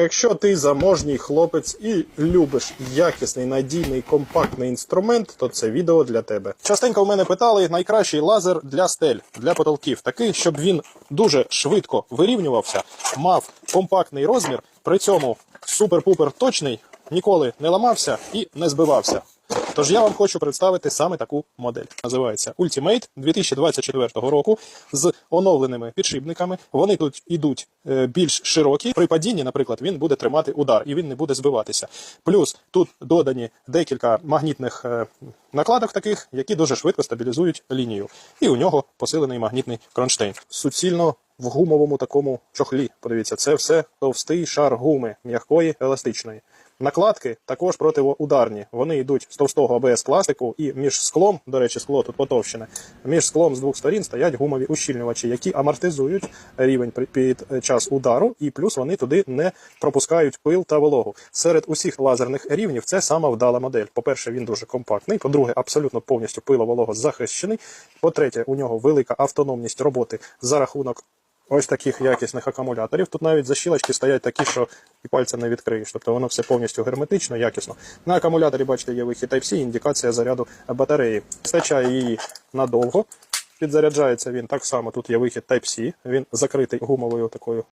Якщо ти заможній хлопець і любиш якісний, надійний, компактний інструмент, то це відео для тебе. Частенько в мене питали найкращий лазер для стель, для потолків, такий, щоб він дуже швидко вирівнювався, мав компактний розмір, при цьому супер-пупер точний, ніколи не ламався і не збивався. Тож я вам хочу представити саме таку модель. Називається Ultimate 2024 року з оновленими підшипниками. Вони тут ідуть е, більш широкі. При падінні, наприклад, він буде тримати удар і він не буде збиватися. Плюс тут додані декілька магнітних е, накладок таких, які дуже швидко стабілізують лінію. І у нього посилений магнітний кронштейн. Суцільно в гумовому такому чохлі. Подивіться, це все товстий шар гуми, м'якої, еластичної. Накладки також протиударні. Вони йдуть з товстого АБС пластику, і між склом, до речі, скло тут потовщене, між склом з двох сторін стоять гумові ущільнювачі, які амортизують рівень під час удару, і плюс вони туди не пропускають пил та вологу. Серед усіх лазерних рівнів це сама вдала модель. По-перше, він дуже компактний. По-друге, абсолютно повністю пило-волого захищений. По-третє, у нього велика автономність роботи за рахунок ось таких якісних акумуляторів. Тут навіть защілочки стоять такі, що і пальцем не відкриєш. Тобто воно все повністю герметично, якісно. На акумуляторі, бачите, є вихід Type-C, індикація заряду батареї. Вистачає її надовго. Підзаряджається він так само. Тут є вихід Type-C, він закритий гумовою такою